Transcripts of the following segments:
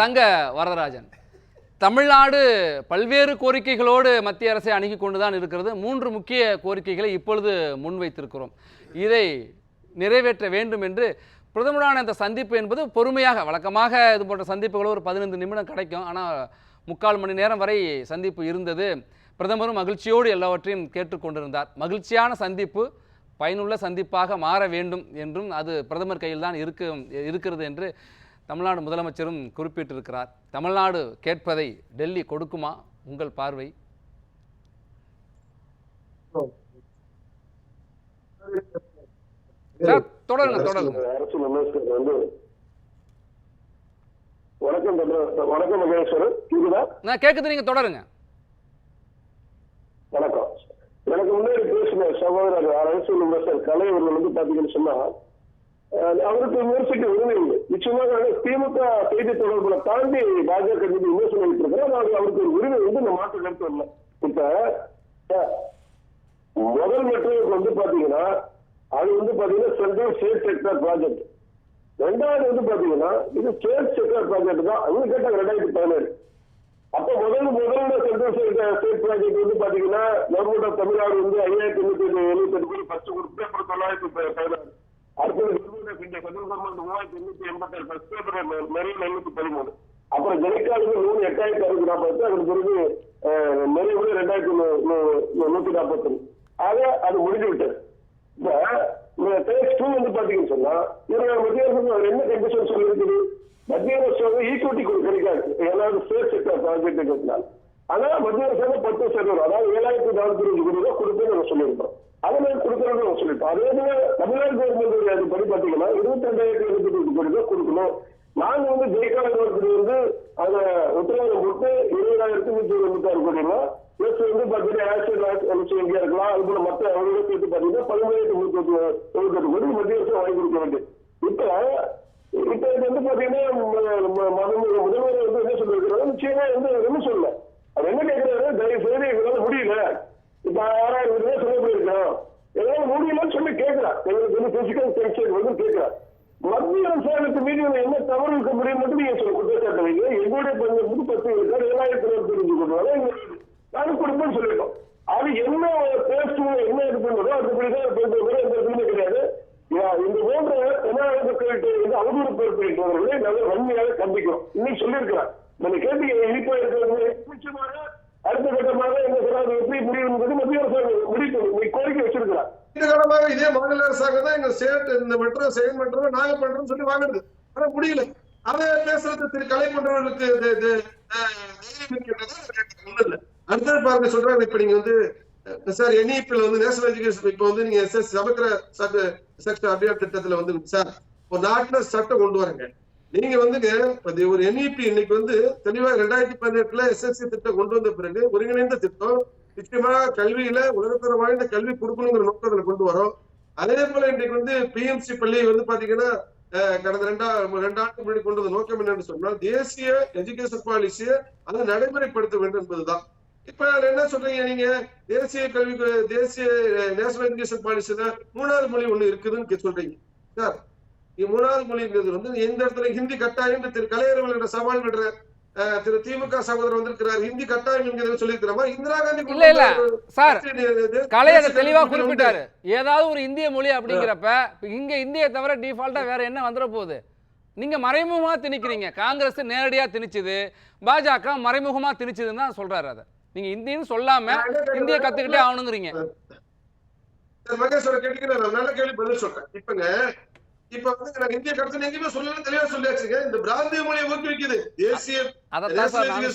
தங்க வரதராஜன். தமிழ்நாடு பல்வேறு கோரிக்கைகளோடு மத்திய அரசை அணுகி கொண்டுதான் இருக்கிறது. மூன்று முக்கிய கோரிக்கைகளை இப்பொழுது முன்வைத்திருக்கிறோம். இதை நிறைவேற்ற வேண்டும் என்று பிரதமரான இந்த சந்திப்பு என்பது பொறுமையாக வழக்கமாக இது போன்ற சந்திப்புகள் ஒரு பதினைந்து நிமிடம் கிடைக்கும். ஆனால் முக்கால் மணி நேரம் வரை சந்திப்பு இருந்தது. பிரதமரும் மகிழ்ச்சியோடு எல்லாவற்றையும் கேட்டுக்கொண்டிருந்தார் மகிழ்ச்சியான சந்திப்பு பயனுள்ள சந்திப்பாக மாற வேண்டும் என்றும் அது பிரதமர் கையில் தான் இருக்கு இருக்கிறது என்று தமிழ்நாடு முதலமைச்சரும் குறிப்பிட்டிருக்கிறார். தமிழ்நாடு கேட்பதை டெல்லி கொடுக்குமா? உங்கள் பார்வை? தொடருங்க தொடருங்க. வணக்கம் மகேஸ்வரன். நான் கேட்குது நீங்க தொடருங்க. வணக்கம். எனக்கு முன்னாடி பேசின சகோதரர் அரசு கலை அவர்கள் வந்து பாத்தீங்கன்னு சொன்னா அவருக்கு விமர்சிக்க உரிமை உண்டு நிச்சயமாக திமுக செய்தி தொடர்புல தாண்டி பாஜக மீது விமர்சனம் வைத்திருக்கிறோம் அவருக்கு ஒரு உரிமை வந்து இந்த மாற்று கருத்து வரல. இப்ப முதல் மெட்ரோக்கு வந்து பாத்தீங்கன்னா அது வந்து பாத்தீங்கன்னா சென்ட்ரல் ஸ்டேட் செக்டர் ப்ராஜெக்ட் ரெண்டாவது வந்து பாத்தீங்கன்னா இது ஸ்டேட் செக்டர் ப்ராஜெக்ட் தான். அங்க கேட்டாங்க ரெண்டாயிரத்தி பதினேழு. அப்ப முதல் முதல்ல சென்ட்ரல் ஸ்டேட் ப்ராஜெக்ட் வந்து பாத்தீங்கன்னா கவர்மெண்ட் ஆஃப் தமிழ்நாடு வந்து ஐயாயிரத்தி எண்ணூத்தி எழுபத்தி எட்டு கோடி ஃபர்ஸ்ட் கொடுத்து அப்புறம் தொள்ளாயிரத்தி பதினாறு. அடுத்தது கவர்மெண்ட் ஆஃப் மூவாயிரத்தி எண்ணூத்தி எண்பத்தி ஏழு ஃபர்ஸ்ட் அப்புறம் மெரின் எழுநூத்தி பதிமூணு. அப்புறம் ஜெனிக்காலுக்கு நூறு எட்டாயிரத்தி அறுபத்தி நாற்பத்தி அதுக்கு பிறகு மெரிய கூட ரெண்டாயிரத்தி நூத்தி நாற்பத்தி ஆக அது முடிஞ்சு விட்டது இப்ப டேக்ஸ் டூ வந்து பாத்தீங்கன்னு சொன்னா இதுல மத்திய அரசு என்ன கண்டிஷன் சொல்லியிருக்குது? மத்திய அரசு வந்து ஈக்குவிட்டி கிடைக்காது. ஏதாவது ஸ்டேட் செக்டர் ப்ராஜெக்ட் இருக்கிறதுனால ஆனா மத்திய அரசு பத்து சதவீதம் அதாவது ஏழாயிரத்தி நானூத்தி இருபது கோடி ரூபாய் கொடுத்து நம்ம சொல்லியிருக்கிறோம். அதை கொடுக்கறது வசூலிப்போம் அதே போல தமிழ்நாடு கவர்மெண்ட் படி பாத்தீங்கன்னா இருபத்தி ரெண்டாயிரத்தி எழுபத்தி கோடி ரூபாய் கொடுக்கணும். நாங்க வந்து ஜெயகால கவர்மெண்ட் வந்து அதை உத்தரவாதம் போட்டு இருபதாயிரத்தி நூத்தி தொண்ணூத்தி ஆறு கோடி ரூபாய். பிளஸ் வந்து பாத்தீங்கன்னா ஆக்சிடென்ட் அமைச்சு எங்கேயா இருக்கலாம். அது போல மற்ற அவங்களோட சேர்த்து பாத்தீங்கன்னா பதிமூணாயிரத்தி முப்பத்தி தொண்ணூத்தி கோடி மத்திய அரசு வாங்கி கொடுக்க வேண்டும். இப்ப இப்ப இது வந்து பாத்தீங்கன்னா முதல்வர் வந்து என்ன சொல்லிருக்கிறாரு நிச்சயமா வந்து என்ன சொல்லல அவர் என்ன கேட்கிறாரு? தயவு செய்து எங்களால முடியல. இப்ப ஆறாயிரம் கோடி ரூபாய் செலவு பண்ணிருக்கோம் எங்களால முடியலன்னு சொல்லி கேட்கிறார் எங்களுக்கு வந்து பிசிக்கல் டென்ஷன் வந்து கேட்கிறார் மத்திய அரசாங்கத்து மீது இவங்க என்ன தவறு இருக்க முடியும் மட்டும் நீங்க சொல்ல குற்றச்சாட்டு வைங்க எங்களுடைய பஞ்சம் பத்து இருக்கார் ஏழாயிரத்தி நூறு தெரிஞ்சு கொண்டு எங்களுக்கு நானும் கொடுப்பேன்னு சொல்லிட்டோம் அது என்ன பேஸ்ட் என்ன இது பண்ணுறதோ அதுபடிதான் கொஞ்சம் கூட எந்த இடத்துலயுமே கிடையாது. இந்த போன்ற தமிழ்நாடு மக்கள்கிட்ட வந்து அவதூறு பொறுப்பேற்றவர்களை நாங்கள் வன்மையாக கண்டிக்கிறோம். இன்னைக்கு சொல்லியிருக்கிறார். நீங்க கேட்டு இனிப்பா இருக்கிறது நிச்சயமாக அடுத்த கட்டமாக எங்க எப்படி முடியும் என்பது மத்திய அரசாங்கம் முடிக்கணும் கோரிக்கை வச்சிருக்கிறார். நீண்ட காலமாக இதே மாநில அரசாங்கம் தான் எங்க ஸ்டேட் இந்த மெட்ரோ செகண்ட் மெட்ரோ நாங்க பண்றோம்னு சொல்லி வாங்குறது ஆனா முடியல. அதை பேசுறது திரு கலை பண்றவர்களுக்கு இது- அஹ், அடுத்தது பாருங்க சொல்றாங்க இப்ப நீங்க வந்து சார் என்இபில வந்து நேஷனல் எஜுகேஷன் இப்ப வந்து நீங்க எஸ் சமக்கிர சட்ட சட்ட அபியான் திட்டத்துல வந்து சார் ஒரு நாட்டுல சட்டம் கொண்டு வரங்க. நீங்க வந்துங்க ஒரு என்இபி இன்னைக்கு வந்து தெளிவா ரெண்டாயிரத்தி பதினெட்டுல எஸ்எஸ்சி திட்டம் கொண்டு வந்த பிறகு ஒருங்கிணைந்த திட்டம் நிச்சயமா கல்வியில உலகத்தர வாய்ந்த கல்வி கொடுக்கணுங்கிற நோக்கத்துல கொண்டு வரோம். அதே போல இன்னைக்கு வந்து பிஎம்சி பள்ளி வந்து பாத்தீங்கன்னா அஹ், கடந்த ரெண்டா ரெண்டு ஆண்டு முன்னாடி கொண்டு வந்த நோக்கம் என்னன்னு சொன்னால் தேசிய எஜுகேஷன் பாலிசியை அதை நடைமுறைப்படுத்த வேண்டும் என்பதுதான். இப்ப என்ன சொல்றீங்க நீங்க? தேசிய கல்வி தேசிய நேஷனல் எஜுகேஷன் பாலிசியில மூணாவது மொழி ஒண்ணு இருக்குதுன்னு சொல்றீங்க. சார் மூணாவது மொழிங்கிறது வந்து எந்த இடத்துல ஹிந்தி கட்டாயம் திரு கலையரவர்களிட சவால் விடுற அஹ், திரு திமுக சகோதரர் வந்திருக்கிறார். ஹிந்தி கட்டாயம் என்கிறத சொல்லியிருக்கிறோமா இந்திரா காந்தி இல்ல இல்ல. சார் இது- கலை அதை தேசிய தெளிவா குறிப்பிட்டாரு. ஏதாவது ஒரு இந்திய மொழி அப்படிங்கிறப்ப இங்க இந்திய தவிர டிஃபால்ட்டா வேற என்ன வந்துட போகுது? நீங்க மறைமுகமா திணிக்கிறீங்க. காங்கிரஸ் நேரடியா திணிச்சுது. பாஜக மறைமுகமா திணிச்சுதுன்னு தான் சொல்றாரு அதை. நீங்க இந்தின்னு சொல்லாம இந்திய கத்துக்கிட்டே ஆகணுங்கிறீங்க. சார், மகேஸ்வர கேட்டீங்கன்னா நல்ல கேள்வி பதில் சொல்றேன். இப்பங்க இப்ப வந்து இந்திய கருத்து எங்கேயுமே சொல்லல தெளிவா சொல்லியாச்சுங்க. இந்த பிராந்திய மொழியை ஊக்குவிக்குது தேசிய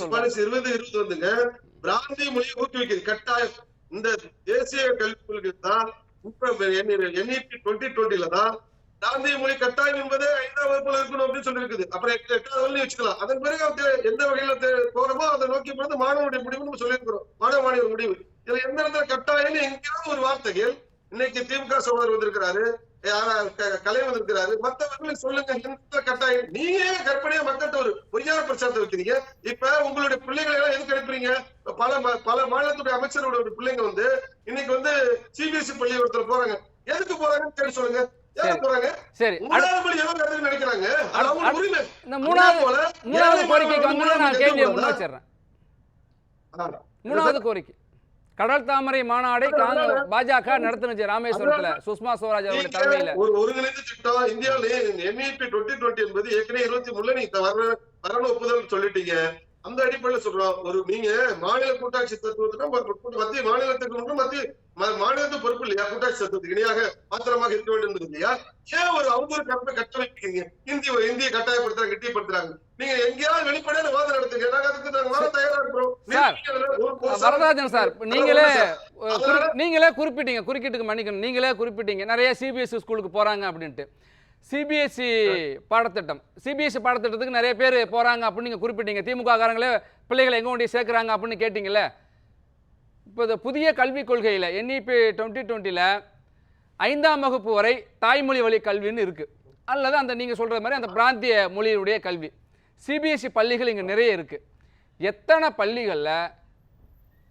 பாலிசி இருபது இருபது வந்துங்க. பிராந்திய மொழியை ஊக்குவிக்குது கட்டாயம். இந்த தேசிய கல்விக் கொள்கை தான் என்இபி டுவெண்ட்டி டுவெண்ட்டில தான் பிராந்திய மொழி கட்டாயம் என்பது ஐந்தாம் வகுப்புல இருக்கணும் அப்படின்னு சொல்லியிருக்குது. அப்புறம் எட்டு- எட்டாவது வரையும் வச்சுக்கலாம் அதன் பிறகு அவங்க எந்த வகையில போறோமோ அதை நோக்கி போறது மாணவனுடைய முடிவு நம்ம சொல்லியிருக்கிறோம். மாணவ மாணவர் முடிவு. இதுல எந்த இடத்துல கட்டாயம் எங்கேயாவது ஒரு வார்த்தைகள் இன்னைக்கு திமுக சகோதரர் வந்திருக்கிறாரு. யாரா க- கலை வந்திருக்கிறாரு மத்தவர்களுக்கு சொல்லுங்க எந்த கட்டாயம். நீங்க கற்பனையா மக்கள்கிட்ட ஒரு பொய்யான பிரச்சாரத்தை வைக்கிறீங்க. இப்ப உங்களுடைய பிள்ளைகளை எல்லாம் எதுக்கு அனுப்புறீங்க? பல பல மாநிலத்துடைய அமைச்சரோட பிள்ளைங்க வந்து இன்னைக்கு வந்து சிபிஎஸ்இ பள்ளி ஒருத்தர் போறாங்க. எதுக்கு போறாங்கன்னு கேட்டு சொல்லுங்க. சரி. மூணாவது கோரிக்கைக்கு வந்து நான் கேள்வியை முன் வச்சிடுறேன்? மூணாவது கோரிக்கை. கடல் தாமரை மாநாடை பாஜக நடத்துனுச்சு ராமேஸ்வரத்துல. சுஷ்மா ஸ்வராஜ் அவருடைய தலைமையில. ஒரு ஒருங்கிணைந்த திட்டம் இந்தியாவிலே என்இபி டுவெண்ட்டி டுவெண்ட்டி என்பது ஏற்கனவே இருபத்தி மூணுல நீங்க வர வரணும் ஒப்புதல் சொல்லிட்டீங்க. அந்த அடிப்படையில சொல்றோம். ஒரு நீங்க மாநில கூட்டாட்சி தத்துவத்துக்கு ஒரு மத்திய மாநிலத்துக்கு மட்டும் மத்திய மாநிலத்து பொறுப்பு இல்லையா? கூட்டாட்சி தத்துவத்துக்கு இணையாக மாத்திரமாக இருக்க வேண்டும் இல்லையா? ஏன் ஒரு அவதூறு கருத்தை கட்டமைக்கிறீங்க இந்திய இந்திய கட்டாயப்படுத்துறாங்க கட்டியப்படுத்துறாங்க நீங்க எங்கேயாவது வெளிப்படையான வாதம் நடத்துங்க. நாங்க அதுக்கு நாங்க வர தயாரா இருக்கிறோம். ஒரு- ஒரு வரதராஜன் சார் நீங்களே நீங்களே குறிப்பிட்டீங்க. குறுக்கிட்டுக்கு மன்னிக்கணும். நீங்களே குறிப்பிட்டீங்க. நிறைய சிபிஎஸ்சி ஸ்கூலுக்கு போறாங்க அப்படின்ட்டு. சிபிஎஸ்சி பாடத்திட்டம். சிபிஎஸ்சி பாடத்திட்டத்துக்கு நிறைய பேர் போறாங்க அப்படின்னு நீங்க குறிப்பிட்டீங்க. திமுக காரங்களே பிள்ளைகளை எங்க கொண்டு சேர்க்குறாங்க அப்படின்னு கேட்டிங்கல்ல? இப்போ இந்த புதிய கல்விக் கொள்கையில் E என்இபி டுவெண்ட்டி டுவெண்ட்டியில் ஐந்தாம் வகுப்பு வரை தாய்மொழி வழி கல்வின்னு இருக்குது அல்லது அந்த நீங்கள் சொல்கிற மாதிரி அந்த பிராந்திய மொழியுடைய கல்வி. சிபிஎஸ்சி பள்ளிகள் இங்கே நிறைய இருக்குது எத்தனை பள்ளிகளில்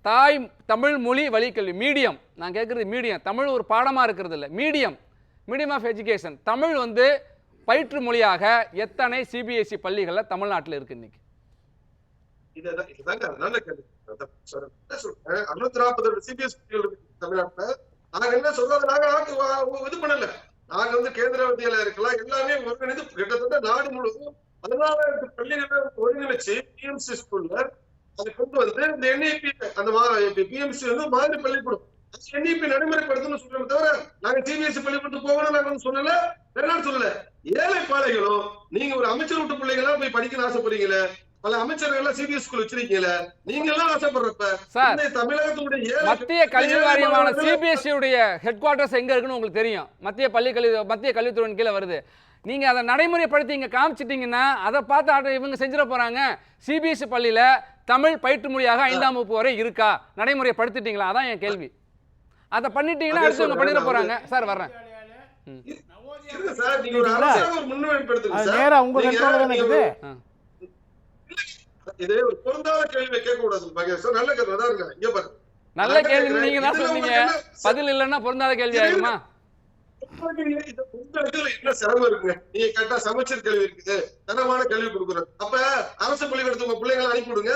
தாய் தமிழ் மொழி வழிக்கல்வி மீடியம். நான் கேட்குறது மீடியம். தமிழ் ஒரு பாடமாக இருக்கிறது இல்லை. Medium. Medium of education Tamil வந்து பயிற்று மொழியாக எத்தனை சிபிஎஸ்சி பள்ளிகளில் தமிழ்நாட்டில் இருக்கு இன்னைக்கு? இதுதாங்க. அறுநூத்தி நாற்பது சிபிஎஸ் தமிழ்நாட்டுல. நாங்க என்ன சொல்றது நாங்க இது பண்ணல. நாங்க வந்து கேந்திர வித்தியாலயம் இருக்கலாம். எல்லாமே ஒருங்கிணைந்து கிட்டத்தட்ட நாடு முழுவதும் பதினாலாயிரத்து பள்ளிகளை ஒருங்கிணைச்சு பிஎம்சி ஸ்கூல்ல அதை கொண்டு வந்து இந்த என்ஐபி அந்த பிஎம்சி வந்து மாதிரி பள்ளிக்கூடம். என்இபி நடைமுறைப்படுத்தணும்னு சொல்றோம் தவிர நாங்க சிபிஎஸ்சி பள்ளிக்கூடத்துக்கு போகணும் நாங்க சொல்லல. வேணாம்னு சொல்லல. ஏழை பாளைகளும் நீங்க ஒரு அமைச்சர் விட்டு பிள்ளைங்களா போய் படிக்கணும்னு ஆசைப்படுறீங்களே? பல அமைச்சர்கள் சிபிஎஸ் ஸ்கூல் வச்சிருக்கீங்களே? நீங்க எல்லாம் ஆசைப்படுறப்ப தமிழகத்துடைய மத்திய கல்வி வாரியமான சிபிஎஸ்சி உடைய ஹெட் குவார்ட்டர்ஸ் எங்க இருக்குன்னு உங்களுக்கு தெரியும். மத்திய பள்ளி கல்வி மத்திய கல்வித்துறையின் கீழே வருது. நீங்க அதை நடைமுறைப்படுத்தி இங்க காமிச்சிட்டீங்கன்னா அதை பார்த்து ஆட்ட இவங்க செஞ்சிட போறாங்க. சிபிஎஸ்சி பள்ளியில தமிழ் பயிற்று மொழியாக ஐந்தாம் வகுப்பு வரை இருக்கா? நடைமுறைப்படுத்திட்டீங்களா? அதான் என் கேள்வி. அதை பண்ணிட்டீங்கன்னா அதே அடுத்து இவங்க சொல்றேன். பண்ணிட போறாங்க. சார் வர்றேன். நேரா உங்க கண்ட்ரோல தானே நீங்க இருக்குது ஆ. இது ஒரு பொருந்தாத கேள்வியை கேட்க கூடாது மகேஷ். சார் நல்ல கேள்வி தான் இருங்க இங்க பாருங்க நல்ல நான் கேள்வி. நீங்க தான் சொன்னீங்க. பதில் இல்லைன்னா பொருந்தாத கேள்வி ஆயிருமா உங்களுக்கு இது உங்க இதுல என்ன செலவு இருக்குங்க நீங்க கரெக்டா சமைச்சர் கல்வி இருக்குது தரமான கல்வி கொடுக்குறோம் அப்ப அரசு பள்ளிக்கூடத்துக்கு உங்க பிள்ளைங்களை அனுப்பி விடுங்க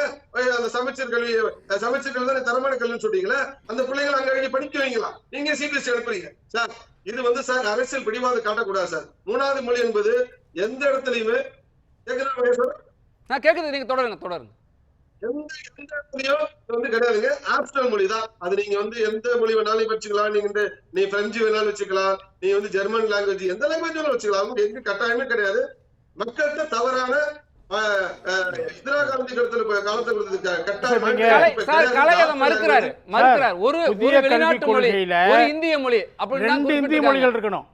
அந்த சமைச்சர் கல்வி சமைச்சர் கல்வி தானே தரமான கல்வின்னு சொல்றீங்களா அந்த பிள்ளைங்களை அங்க அங்கே படிக்க வைங்களா நீங்க சிபிஎஸ்சி அனுப்புறீங்க சார் இது வந்து சார் அரசியல் பிடிவாதம் காட்டக்கூடாது சார் மூணாவது மொழி என்பது எந்த இடத்துலயுமே கேக்குதா சார் நீங்க தொடருங்க தொடருங்க. வந்து கிடையாதுங்க. ஆப்ஷனல் மொழி தான் அது நீங்க வந்து எந்த மொழி வேணாலும் வச்சுக்கலாம் நீங்க வந்து நீ பிரெஞ்சு வேணாலும் வச்சுக்கலாம். நீ வந்து ஜெர்மன் லாங்குவேஜ் எந்த லாங்குவேஜ் வேணாலும் வச்சுக்கலாம். எங்க கட்டாயமே கிடையாது. மக்கள்கிட்ட தவறான இந்திரா காந்தி காலத்துல காலத்துல கொடுத்தது கட்டாயம் மறுக்கிறாரு. மறுக்கிறார். ஒரு புதிய ஒரு கல்விக் வெளிநாட்டு மொழி கொள்கையில ஒரு இந்திய மொழி ரெண்டு இந்திய. மொழிகள் இருக்கணும்.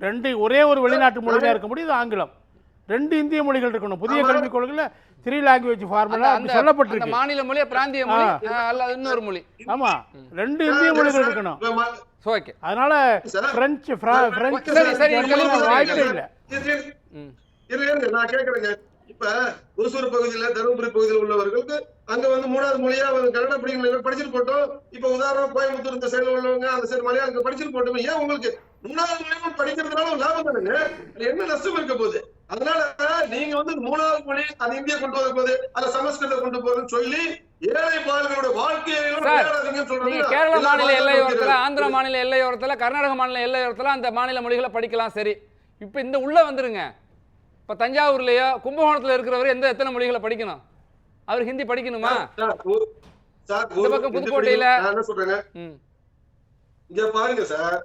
ரெண்டு ஒரே ஒரு வெளிநாட்டு மொழியா இருக்க முடியும் இது ஆங்கிலம். ரெண்டு இந்திய மொழிகள் இருக்கணும். புதிய. கல்விக் கொள்கையில த்ரீ லாங்குவேஜ் ஃபார்முலா சொல்லப்பட்டிருக்கு. மாநில மொழியா பிராந்திய மொழி அல்லது இன்னொரு மொழி. ஆமா. ரெண்டு இந்திய மொழிகள் இருக்கணும். ஓகே அதனால. பிரெஞ்சு பிர- பிரெஞ்சு வாய்ப்பே. இல்லை. இருங்க, நான் கேக்குறேங்க இப்ப ஒசூர் பகுதியில தருமபுரி பகுதியில் உள்ளவர்களுக்கு அங்க வந்து மூணாவது மொழியா வந்து கன்னட படிக்கணும் படிச்சுட்டு போட்டோம். இப்ப உதாரணம் கோயம்புத்தூர் இந்த சைடுல உள்ளவங்க அந்த சைடு மலையாளம் படிச்சுட்டு போட்டோம் ஏன் உங்களுக்கு மூணாவது மொழியும் படிக்கிறதுனால லாபம் தானுங்க என்ன நஷ்டம் இருக்க போகுது? அதனால நீங்க வந்து மூணாவது மொழி அது இந்தியா கொண்டு வர போகுது. அதை சமஸ்கிருதம் கொண்டு போறதுன்னு சொல்லி ஏழை சொல்றது நீங்க கேரள மாநில எல்லையோரத்துல ஆந்திர மாநில எல்லையோரத்துல கர்நாடக மாநில எல்லையோரத்துல அந்த மாநில மொழிகளை படிக்கலாம் சரி. இப்போ இந்த உள்ள வந்துருங்க. இப்போ தஞ்சாவூர்லயோ கும்பகோணத்துல இருக்கிறவர் எந்த எத்தனை மொழிகளை படிக்கணும்? அவர் ஹிந்தி படிக்கணுமா? இந்த பக்கம் புதுக்கோட்டையில- இங்க பாருங்க சார்.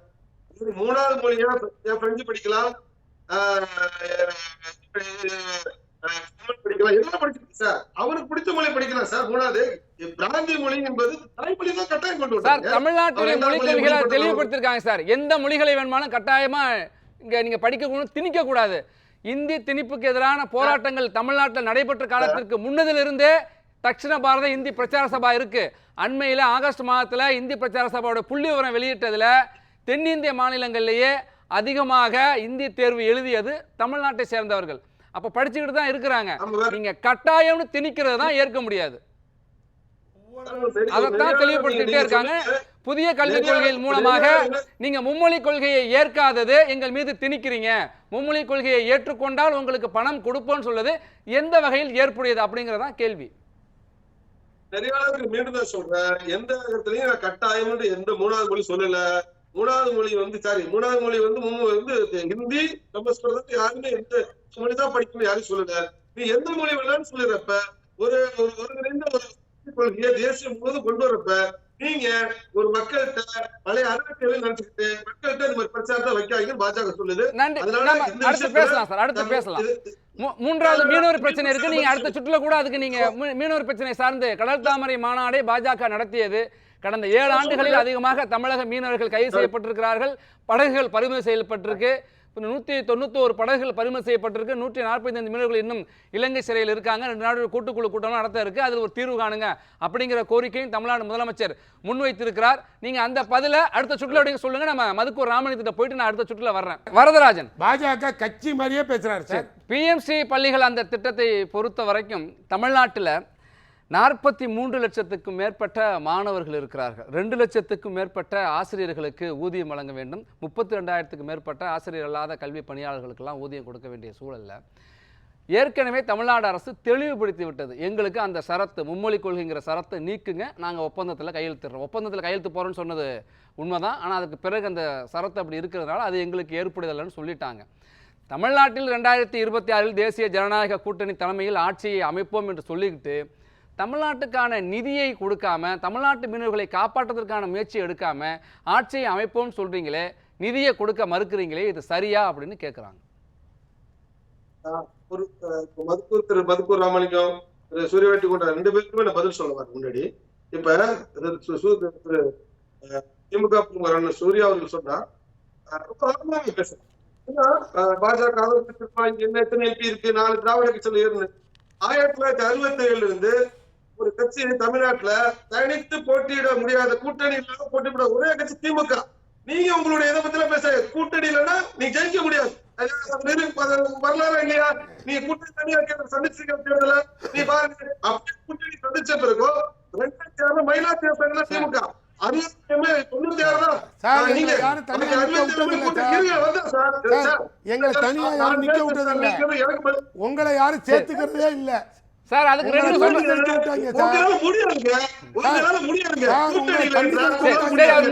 மூணாவது மொழியா பிரெஞ்சு படிக்கலாம். ஆஹ் ஆஹ் தமிழ் படிக்கலாம். எல்லாம் படிச்சிருக்கு சார்? அவனுக்கு பிடிச்ச மொழி படிக்கலாம் சார் மூணாவது. பிராந்திய மொழி என்பது தாய்மொழி தான் கட்டாயம் கொண்டு சார் வந்தாங்க தமிழ்நாட்டுடைய அவர் என்ன மொழிக் மொழி கொள்கைகளை படிக்கணும்? தெளிவுபடுத்திருக்காங்க சார். எந்த மொழிகளை வேணுமானாலும் கட்டாயமா இங்க நீங்க படிக்க திணிக்க கூடாது இந்தி திணிப்புக்கு எதிரான போராட்டங்கள் தமிழ்நாட்டில் நடைபெற்ற காலத்திற்கு முன்னதிலிருந்தே தட்சிண பாரத இந்தி பிரச்சார சபா இருக்கு. அண்மையில் ஆகஸ்ட் மாதத்துல இந்தி பிரச்சார சபாவோட புள்ளி விவரம் வெளியிட்டதுல தென்னிந்திய மாநிலங்களிலேயே அதிகமாக இந்தி தேர்வு எழுதியது தமிழ்நாட்டை சேர்ந்தவர்கள். அப்ப படிச்சுக்கிட்டு தான் இருக்கிறாங்க. நீங்க கட்டாயம்னு திணிக்கிறது தான் ஏற்க முடியாது. அதைத்தான் தெளிவுபடுத்திட்டே இருக்காங்க. புதிய கல்விக் கொள்கையின் மூலமாக நீங்க மும்மொழி கொள்கையை ஏற்காதது எங்கள் மீது திணிக்கிறீங்க. மும்மொழி கொள்கையை ஏற்றுக்கொண்டால் உங்களுக்கு பணம் கொடுப்போம்னு சொல்லுது எந்த வகையில் ஏற்புடையது அப்படிங்கறதான் கேள்வி. நெறியாளருக்கு மீண்டும் சொல்றேன். எந்த இடத்துலயும் கட்டாயம் எந்த மூணாவது மொழி சொல்லல. மூணாவது மொழி வந்து சாரி மூணாவது மொழி வந்து வந்து ஹிந்தி சமஸ்கிருதம் யாருமே எந்த மொழி தான் படிக்கணும் யாரும் சொல்லல. நீ எந்த மொழி வேணாலும் சொல்லிடுறப்ப ஒரு ஒரு ஒருங்கிணைந்த ஒரு கொள்கையை தேசியம் முழுவதும் கொண்டு வரப்ப நீங்க ஒரு மக்கள்கிட்ட பழைய அரசியலை நினைச்சுக்கிட்டு மக்கள்கிட்ட இந்த மாதிரி பிரச்சாரத்தை வைக்காதீங்கன்னு பாஜக சொல்லுது. அடுத்து பேசலாம் சார். அடுத்து பேசலாம். மூன்றாவது மீனவர் பிரச்சனை இருக்கு. நீங்க அடுத்த சுற்றுல கூட அதுக்கு நீங்க மீனவர் பிரச்சனை சார்ந்து கடல் தாமரை மாநாடை பாஜக நடத்தியது. கடந்த ஏழு ஆண்டுகளில் அதிகமாக தமிழக மீனவர்கள் கைது செய்யப்பட்டிருக்கிறார்கள். படகுகள் பறிமுதல் செய்யப்பட்டிருக்கு. நூற்றி தொண்ணூத்தோரு படகுகள் பறிமுதல் செய்யப்பட்டிருக்கு. நூற்றி நாற்பத்தைந்து மீனவர்கள் இன்னும் இலங்கை சிறையில் இருக்காங்க. ரெண்டு நாடு கூட்டுக்குழு கூட்டம் நடத்த இருக்கு. அதில் ஒரு தீர்வு காணுங்க அப்படிங்கிற கோரிக்கையும் தமிழ்நாடு முதலமைச்சர் முன்வைத்திருக்கிறார். நீங்க அந்த பதில அடுத்த சுற்றுல அப்படிங்க சொல்லுங்க. நம்ம மதுக்கூர் ராமலிங்கத்திட்ட போயிட்டு நான் அடுத்த சுற்றுல வர்றேன். வரதராஜன். பாஜக கட்சி மாதிரியே பேசுறாரு சார். பிஎம்சி பள்ளிகள் அந்த திட்டத்தை பொறுத்த வரைக்கும் தமிழ்நாட்டில் நாற்பத்தி மூன்று லட்சத்துக்கும் மேற்பட்ட மாணவர்கள் இருக்கிறார்கள். ரெண்டு லட்சத்துக்கும் மேற்பட்ட ஆசிரியர்களுக்கு ஊதியம் வழங்க வேண்டும். முப்பத்தி ரெண்டாயிரத்துக்கு மேற்பட்ட ஆசிரியர் அல்லாத கல்வி பணியாளர்களுக்கெல்லாம் ஊதியம் கொடுக்க வேண்டிய சூழல்ல. ஏற்கனவே தமிழ்நாடு அரசு தெளிவுபடுத்தி விட்டது. எங்களுக்கு அந்த சரத்து மும்மொழி கொள்கைங்கிற சரத்தை நீக்குங்க. நாங்கள் ஒப்பந்தத்தில் கையெழுத்துறோம் ஒப்பந்தத்தில் கையெழுத்து போகிறோன்னு சொன்னது உண்மைதான். ஆனால் அதுக்கு பிறகு அந்த சரத்து அப்படி இருக்கிறதுனால அது எங்களுக்கு ஏற்படுதலைன்னு சொல்லிட்டாங்க. தமிழ்நாட்டில் ரெண்டாயிரத்தி இருபத்தி ஆறில் தேசிய ஜனநாயக கூட்டணி தலைமையில் ஆட்சியை அமைப்போம் என்று சொல்லிக்கிட்டு தமிழ்நாட்டுக்கான நிதியை கொடுக்காம தமிழ்நாட்டு மீனவர்களை காப்பாற்றுவதற்கான முயற்சி எடுக்காம ஆட்சியை அமைப்போம்னு சொல்றீங்களே நிதியை கொடுக்க மறுக்கிறீங்களே இது சரியா அப்படின்னு கேட்குறாங்க மதுக்கூர் திரு மதுக்கூர் ராமலிங்கம் திரு சூரியவேட்டி கொண்ட ரெண்டு பேருக்குமே நான் பதில் சொல்ல வரேன் முன்னாடி. இப்ப திரு திமுக சூர்யா அவர்கள் சொன்னா ரொம்ப பேசுறேன் பாஜக என்ன எத்தனை எம்பி இருக்கு நாலு திராவிட கட்சியில் இருந்து ஆயிரத்தி தொள்ளாயிரத்தி அறுபத்தி ஏழுல இருந்து ஒரு கட்சி தமிழ்நாட்டுல தனித்து போட்டியிட முடியாத கூட்டணி இல்லாம போட்டியிட ஒரே கட்சி திமுக நீங்க உங்களுடைய இதை பத்தி பேச கூட்டணி இல்லைன்னா நீ ஜெயிக்க முடியாது வரலாறு இல்லையா நீ கூட்டணி தனியா சந்திச்சிருக்க தேர்தல நீ பாருங்க அப்படியே கூட்டணி சந்திச்ச பிறகு ரெண்டாயிரத்தி ஆறு மயிலாடுதுறை தேர்தல்ல திமுக எங்களை தனியா யாரும் நிக்க விட்டதில்லை. உங்களை யாரும் சேர்த்துக்கிறதே இல்ல சார் அதுக்கு ரெண்டு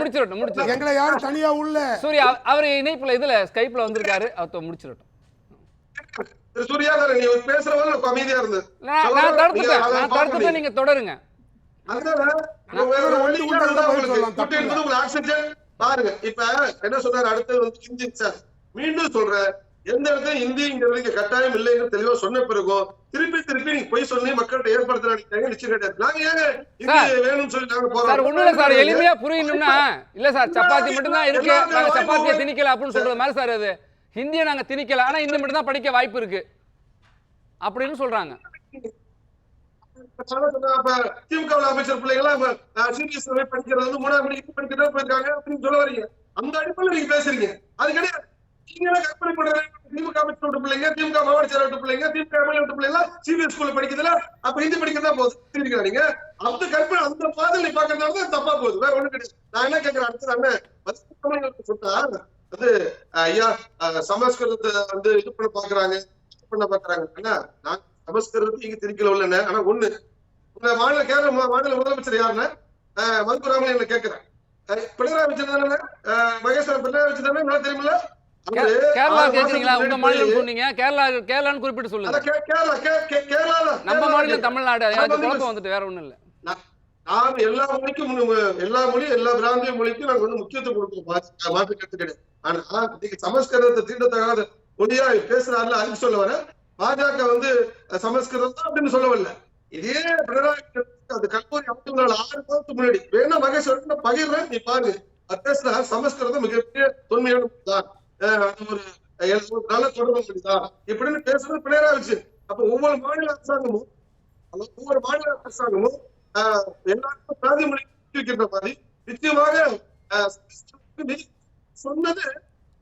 முடிச்சிடட்டும் முடிச்சிடட்டும். எங்களை யாரும் தனியா உள்ள. சூர்யா அவ- அவர் இணைப்புல இதுல ஸ்கைப்ல வந்திருக்காரு. அவர் முடிச்சிடட்டும். திரு சூர்யா சார், நீ பேசுறவங்க அமைதியா இருந்தது நான் தடுத்துட்டேன். நான் தடுத்துட்டேன் நீங்க தொடருங்க. பாருங்க இப்ப என்ன சொன்னாரு அடுத்தது வந்து ஹிந்தி சார். மீண்டும் சொல்றேன். எந்த இடத்துலயும் ஹிந்திங்கிறது இங்க கட்டாயம் இல்லைன்னு தெளிவா சொன்ன பிறகும் திருப்பி திருப்பி நீங்க போய் சொல்லி மக்கள்கிட்ட ஏற்படுத்த நினைக்கிறாங்க நிச்சயம் கிடையாது. நாங்க ஏங்க வேணும்னு சொல்லி நாங்க போறோம். சார் ஒண்ணும் இல்ல சார் எளிமையா புரியணும்னா இல்ல சார் சப்பாத்தி மட்டும் தான் இருக்கு. நாங்க சப்பாத்தியை திணிக்கல அப்படின்னு சொல்றது மாதிரி சார் அது. ஹிந்தியை நாங்க திணிக்கல ஆனா ஹிந்தி மட்டும் தான் படிக்க வாய்ப்பு இருக்கு. அப்படின்னு சொல்றாங்க. திமுகவுல அமைச்சர் பிள்ளைங்க எல்லாம் சிபிஎஸ் படிக்கிறது வந்து மூணாவது மணிக்கு படிக்கிறதா போயிருக்காங்க அப்படின்னு சொல்ல வரீங்க. அந்த அடிப்படையில் நீங்க பேசுறீங்க. அது கிடையாது. நீங்க கற்பனை பண்றது திமுக அமைச்சர் விட்டு பிள்ளைங்க திமுக மாவட்ட செயலர் விட்டு பிள்ளைங்க திமுக எம்எல்ஏ விட்டு பிள்ளைங்க சிபிஎஸ் ஸ்கூல்ல படிக்கிறதுல அப்ப ஹிந்தி படிக்கிறதா போகுது தெரியுங்களா நீங்க? அந்த கற்பனை அந்த பாதையில நீ பாக்குறதுனால தான் தப்பா போகுது. வேற ஒண்ணு கிடையாது. நான் என்ன கேட்கிறேன் அடுத்தது அண்ணன் சொன்னா வந்து ஐயா சமஸ்கிருதத்தை வந்து இது பண்ண பாக்குறாங்க பண்ண பாக்குறாங்க. அண்ணா நான் சமஸ்கிருதத்தை இங்க திரிக்கல உள்ளன ஆனா ஒண்ணு. உங்க மாநில கேரள மா- மாநில முதலமைச்சர் யாருன்னா? மதுராமன் என்ன கேட்கிறேன் அஹ், பினராயி விஜயன் தானே மகேஸ்வரன் பினராயி விஜயன் தானே? நல்லா தெரியுமில்ல? கேரளா கேக்குறீங்களா உங்க மாநிலம் சொன்னீங்க. கேரளா கேரளான்னு குறிப்பிட்டு சொல்லுங்க. நம்ம மாநிலம். தமிழ்நாடு அது குழப்பம் வந்துட்டு வேற ஒண்ணும் இல்ல. நான் எல்லா மொழிக்கும் எல்லா மொழியும் எல்லா பிராந்திய மொழிக்கும் நாங்க வந்து முக்கியத்துவம் கொடுக்கிறோம் மாற்று- கருத்து கிடையாது. ஆனா நீங்க சமஸ்கிருதத்தை தீண்டத்தகாத மொழியா பேசுறாருல அதுக்கு சொல்ல வர பாஜக வந்து சமஸ்கிருதம் தான் அப்படின்னு சொல்ல வரல. இதே பினராயி அந்த கல்லூரி அமைக்கும் நாள் ஆறு மாதத்துக்கு முன்னாடி வேணா மகேஸ்வரன் பகிர்றேன் நீ பாருங்க அது பேசுற சமஸ்கிருதம் மிகப்பெரிய தொன்மையான தான் ஒரு நல்ல தொடர்பு முடியுதா இப்படின்னு பேசுறது பினராயி இருந்துச்சு. அப்ப ஒவ்வொரு மாநில அரசாங்கமும் ஒவ்வொரு மாநில அரசாங்கமும் எல்லாருக்கும் பிராந்திய மொழி இருக்கின்ற மாதிரி நிச்சயமாக சொன்னது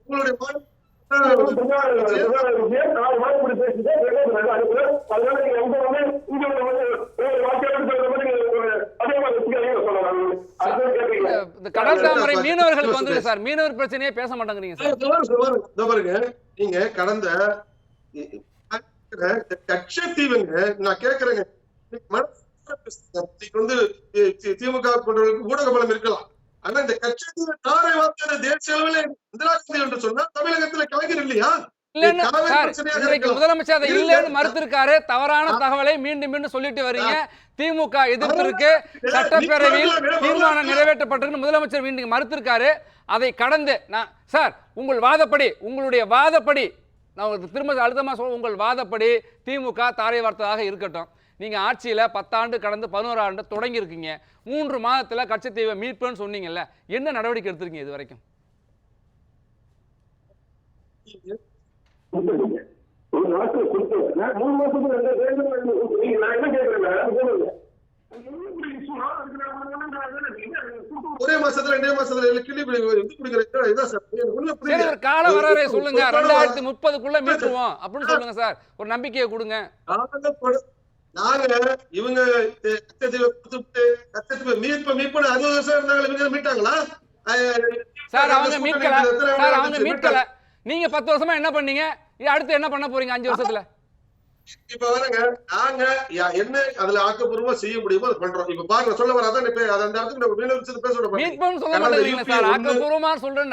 உங்களுடைய மாநில அதனால இந்த கடல் தாமரை மீனவர்களுக்கு வந்துருக்கு சார் மீனவர் பிரச்சனையே பேச மாட்டேங்கிறீங்க நீங்க கடந்த கட்சத்தீவுங்க நான் கேக்குறேங்க. வந்து திமுக போன்றவர்களுக்கு ஊடக இருக்கலாம். ஆனா இந்த கட்சத்தீவு நாரை வார்த்தை தேசிய அளவில் இந்திரா காந்தி என்று சொன்னா தமிழகத்துல கலைஞர் இல்லையா? முதலமைச்சர் அதை இல்ல. இல்லைன்னு மறுத்திருக்காரு. தவறான தகவலை மீண்டும் மீண்டும் சொல்லிட்டு வரீங்க. திமுக எதிர்ப்பு இருக்கு. சட்டப்பேரவையில் தீர்மானம் நிறைவேற்றப்பட்டிருக்கு முதலமைச்சர் மீண்டும் மறுத்திருக்காரு. அதை கடந்து நான் சார் உங்கள் வாதப்படி உங்களுடைய வாதப்படி நான் உங்களுக்கு திரும்ப அழுத்தமா சொல்ல உங்கள் வாதப்படி திமுக தாரை வார்த்ததாக இருக்கட்டும். நீங்க ஆட்சியில பத்தாண்டு கடந்து பதினோரு ஆண்டு தொடங்கி இருக்கீங்க மூன்று மாதத்துல கட்சித்தீவை மீட்புன்னு சொன்னீங்கல்ல. என்ன நடவடிக்கை எடுத்திருக்கீங்க இது வரைக்கும் ஒரு நாட்கள் கொடுத்தது நான் மூணு மாசத்துக்கு ரெண்டு ரெண்டு நீங்க நான் என்ன கேட்கறேன் சொல்லுங்க. ஒரே மாசத்துல ரெண்டே மாசத்துல இல்ல கிளி இது குடிக்கிற இதான் சார். எனக்கு ஒண்ணும் சரி புரியல. ஒரு கால ஒரு- சொல்லுங்க. ரெண்டாயிரத்தி முப்பதுக்குள்ள மீட்டுருவோம். அப்படின்னு சொல்லுங்க சார். ஒரு நம்பிக்கையை கொடுங்க. நாங்க இவங்க மீட்ப மீட்பு அறுபது வருஷம் இருந்தாங்க மீட்டாங்களா? சார் அவங்க மீட்கல. சார் அவங்க? மீட்கல. நீங்க பத்து வருஷமா என்ன பண்ணீங்க? அடுத்து என்ன பண்ண போறீங்க அஞ்சு வருஷத்துல? இப்ப வரங்க நாங்க என்ன அதுல ஆக்கப்பூர்வமா செய்ய முடியுமோ அதை பண்றோம். இப்ப பாருங்க சொல்ல வர அதான் இப்ப அந்த இடத்துக்கு மீனவர் விஷயத்தை பேச சொல்ல மாட்டேங்கிறீங்க சார். ஆக்கப்பூர்வமா சொல்றேன்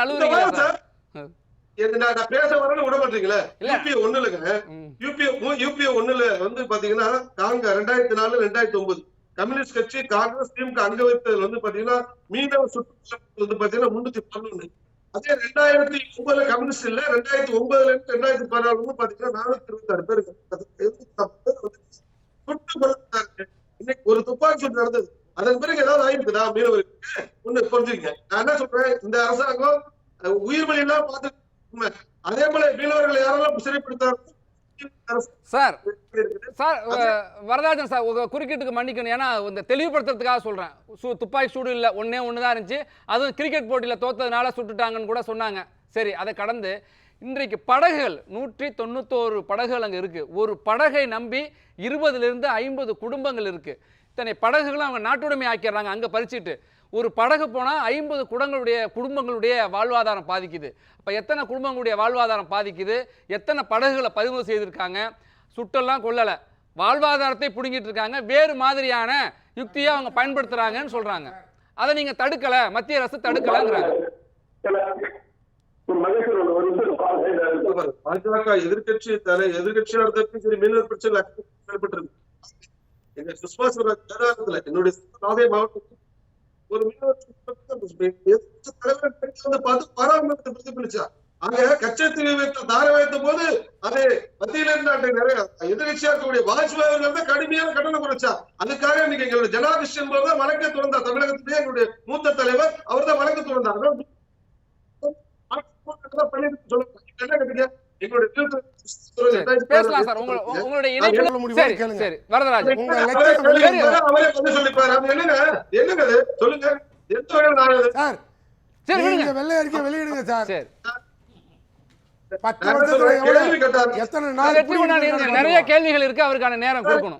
இது நான் பேச வரேன்னு விட மாட்டீங்களே? இல்ல. யூபி ஒண்ணு இல்லைங்க ம். யூபி யூபி ஒண்ணுல வந்து பாத்தீங்கன்னா நாங்க ரெண்டாயிரத்தி நாலு ரெண்டாயிரத்தி ஒன்பது கம்யூனிஸ்ட் கட்சி காங்கிரஸ் திமுக அங்க வைத்ததுல வந்து பாத்தீங்கன்னா மீனவ சுற்றுலா வந்து பாத்தீங்கன்னா முன்னூத்தி பதினொன்னு. அதே ரெண்டாயிரத்தி ஒன்பதுல கம்யூனிஸ்ட் இல்ல ரெண்டாயிரத்தி ஒன்பதுல இருந்து ரெண்டாயிரத்தி பதினாலு பாத்தீங்கன்னா நானூத்தி இருபத்தி ஆறு பேருக்கு சுட்டு இன்னைக்கு ஒரு துப்பாக்கி சூடு நடந்தது. அதன் பிறகு ஏதாவது ஆயிருக்குதா? மீனவருக்கு ஒண்ணு புரிஞ்சுக்கங்க. நான் என்ன சொல்றேன்? இந்த அரசாங்கம் உயிர் பலி எல்லாம் பார்த்து உண்மை. அதே போல மீனவர்கள் யாரெல்லாம் சிறைப்படுத்தாங்க சார் சார் வரதாஜன் சார் உங்கள் குறுக்கீட்டுக்கு மன்னிக்கணும். ஏன்னா இந்த தெளிவுபடுத்துறதுக்காக சொல்கிறேன் சு துப்பாக்கி சூடு இல்லை ஒன்றே ஒன்று தான் இருந்துச்சு. அதுவும் கிரிக்கெட் போட்டியில் தோத்ததுனால சுட்டுட்டாங்கன்னு கூட சொன்னாங்க. சரி அதை கடந்து இன்றைக்கு படகுகள் நூற்றி தொண்ணூத்தோரு படகுகள் அங்கே இருக்குது ஒரு படகை நம்பி இருபதுலேருந்து ஐம்பது குடும்பங்கள் இருக்குது இத்தனை படகுகளும் அவங்க நாட்டுடைமை ஆக்கிடுறாங்க அங்கே பறிச்சுட்டு. ஒரு படகு போனால் ஐம்பது குடங்களுடைய குடும்பங்களுடைய வாழ்வாதாரம் பாதிக்குது. அப்போ எத்தனை குடும்பங்களுடைய வாழ்வாதாரம் பாதிக்குது? எத்தனை படகுகளை பதிவு செய்திருக்காங்க? சுட்டெல்லாம் கொல்லலை. வாழ்வாதாரத்தை பிடுங்கிட்டு இருக்காங்க. வேறு மாதிரியான யுக்தியை அவங்க பயன்படுத்துகிறாங்கன்னு சொல்றாங்க. அதை நீங்க தடுக்கல? மத்திய அரசு தடுக்கலைங்கிறாங்க. பாஜக எதிர்கட்சி தலை எதிர்கட்சியா இருந்ததுக்கு சரி மீனவர் பிரச்சனை ஏற்பட்டிருக்கு எங்க சுஷ்மா ஸ்வராஜ் என்னுடைய மாவட்டத்தில் ஒரு மீனவர் எதிர்க்கட்சி தலைவர் பார்த்து பாராளுமன்றத்தை பிரதிபலிச்சா அங்க கச்சத்தீவு வைத்த தாரை வைத்த போது அது மத்தியில இருந்து அன்றை நிறைய எதிர்கட்சியா இருக்கக்கூடிய வாஜ்பாய் அவர்கள் கடுமையான கட்டணம் குறைச்சா அதுக்காக இன்னைக்கு எங்களுடைய ஜனாதிஷ் என்பவர் வழக்கை துறந்தார். தமிழகத்திலேயே எங்களுடைய மூத்த தலைவர் அவர் தான் வழக்கு துறந்தார். அதான் பண்ணிட்டு சொல்லுங்க பேசலாம் சார். உங்க உங்க- உங்களுடைய இணைப்பு? சரி சரி நீங்க விடுங்க. வெள்ளை அறிக்கை வெளியிடுங்க சார். நிறைய கேள்விகள் இருக்கு. அவருக்கான நேரம் கொடுக்கணும்.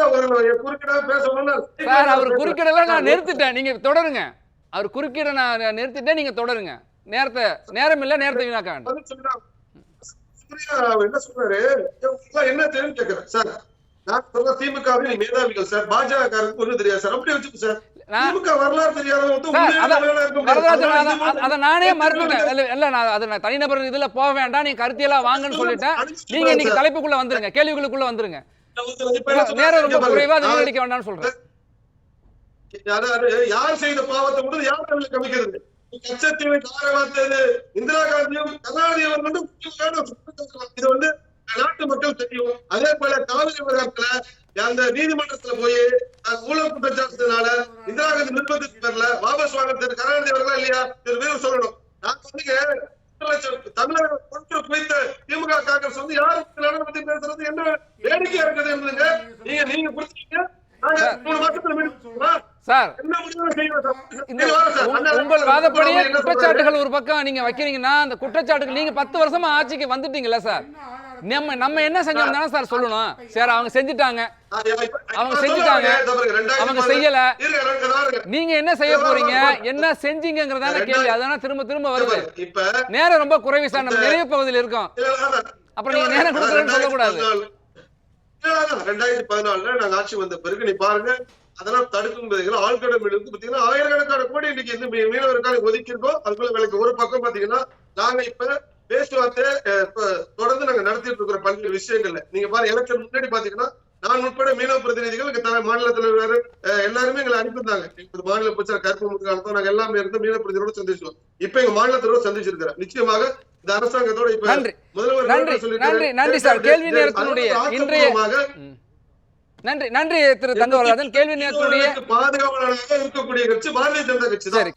அவர் குறுக்கிட பேசணும்னு சார் அவர் குறுக்கிடல நான் நிறுத்திட்டேன். நீங்க தொடருங்க. அவர் குறுக்கிட நான் நிறுத்திட்டேன் நீங்க தொடருங்க. நேரத்தை நேரம் இல்ல நேரத்தை வீணாக்க வேண்டாம். என்ன சொல்றாரு? என்ன தெரியும் கேக்குறேன் சார். நான் சொல்ற திமுகவில் நீ மேதாவிகள் சார். பாஜக ஒண்ணு தெரியாது சார். அப்படி வச்சுக்கோ சார். நான் தனிநபர் இதுல போக வேண்டாம். நீங்க கருத்தியலா வாங்கன்னு சொல்லிட்டேன். நீங்க இன்னைக்கு தலைப்புக்குள்ள வந்துருங்க கேள்விகளுக்குள்ள வந்துருங்க? நேரம் ரொம்ப. குறைவா வேண்டாம்னு சொல்றேன். அதாவது யார்? செய்த பாவத்தை கூட யார் தமிழ் கமிக்கிறது கச்சத்தீவை காரணத்தது இந்திரா காந்தியும் கருணாநிதி வந்து இது வந்து நாட்டு மக்கள் தெரியும். அதே போல காவிரி விவகாரத்துல அந்த நீதிமன்றத்துல போய் ஊழல் குற்றச்சாட்டுனால இந்திரா காந்தி நிர்பந்தத்துக்கு பேர்ல வாபஸ் வாங்க திரு கருணாநிதி அவர்களா இல்லையா? திரு வீரம் சொல்லணும் நான் வந்துங்க தமிழக கொண்டு குறித்த திமுக காங்கிரஸ் வந்து யாருக்கு நலனை பத்தி பேசுறது? என்ன வேடிக்கையா இருக்குது என்பதுங்க நீங்க நீங்க புரிஞ்சுக்கீங்க நாங்க மூணு மாசத்துல மீண்டும் சொல்றோம். சார் என்ன முடிவு செய்யணும் சார்? இந்த இது சொல்றாரு? குற்றச்சாட்டுகள் ஒரு பக்கம் நீங்க வைக்கிறீங்கன்னா அந்த குற்றச்சாட்டுகள் நீங்க பத்து வருஷமா ஆட்சிக்கு வந்துட்டீங்கல்ல சார் நம்ம நம்ம என்ன செஞ்சோம் தானே சார் சொல்லணும் சார் அவங்க செஞ்சுட்டாங்க அவங்க செஞ்சுட்டாங்க. அவங்க. செய்யல. நீங்க என்ன செய்ய போறீங்க என்ன செஞ்சீங்கிறதான கேள்வி அதான திரும்ப திரும்ப வருது இப்ப நேரம் ரொம்ப குறைவு சார் நம்ம நிறைய பகுதியில் இருக்கோம். அப்புறம் நீங்க நேரம் கொடுக்கலன்னு சொல்லக்கூடாது. ரெண்டாயிரத்தி பதினாலுல நாங்க ஆட்சி வந்த பிறகு நீ பாருங்க அதெல்லாம் தடுக்கும் மீன் வந்து பாத்தீங்கன்னா ஆயிரக்கணக்கான கோடி இன்னைக்கு இந்த மீ- மீனவருக்காக ஒதுக்கியிருக்கோம். அதுக்குள்ள விலைக்கு ஒரு பக்கம் பாத்தீங்கன்னா நாங்க இப்ப பேச்சுவார்த்தை தொடர்ந்து நாங்க நடத்திட்டு இருக்கிற பல்வேறு விஷயங்கள்ல நீங்க பாருங்க எலெக்ஷன் முன்னாடி பாத்தீங்கன்னா நான் உட்பட மீனவ பிரதிநிதிகள் மாநில தலைவர் எல்லாருமே எங்களை அனுப்பியிருந்தாங்க. இப்ப மாநில பிரச்சனை கருப்பு முத்துக்காலத்தோ நாங்க எல்லாமே இருந்து மீனவ பிரதிநிதியோட சந்திச்சோம் இப்ப எங்க மாநிலத்தோட சந்திச்சிருக்கிறேன் நிச்சயமாக இந்த அரசாங்கத்தோட இப்ப. முதல்வர் நன்றி. நன்றி, சார். கேள்வி நேரத்தினுடைய இன்றைய- நன்றி நன்றி திரு தங்கவரதன் கேள்வி நேரத்துடைய பாதுகாவலராக இருக்கக்கூடிய கட்சி பாரதிய ஜனதா கட்சி சரி.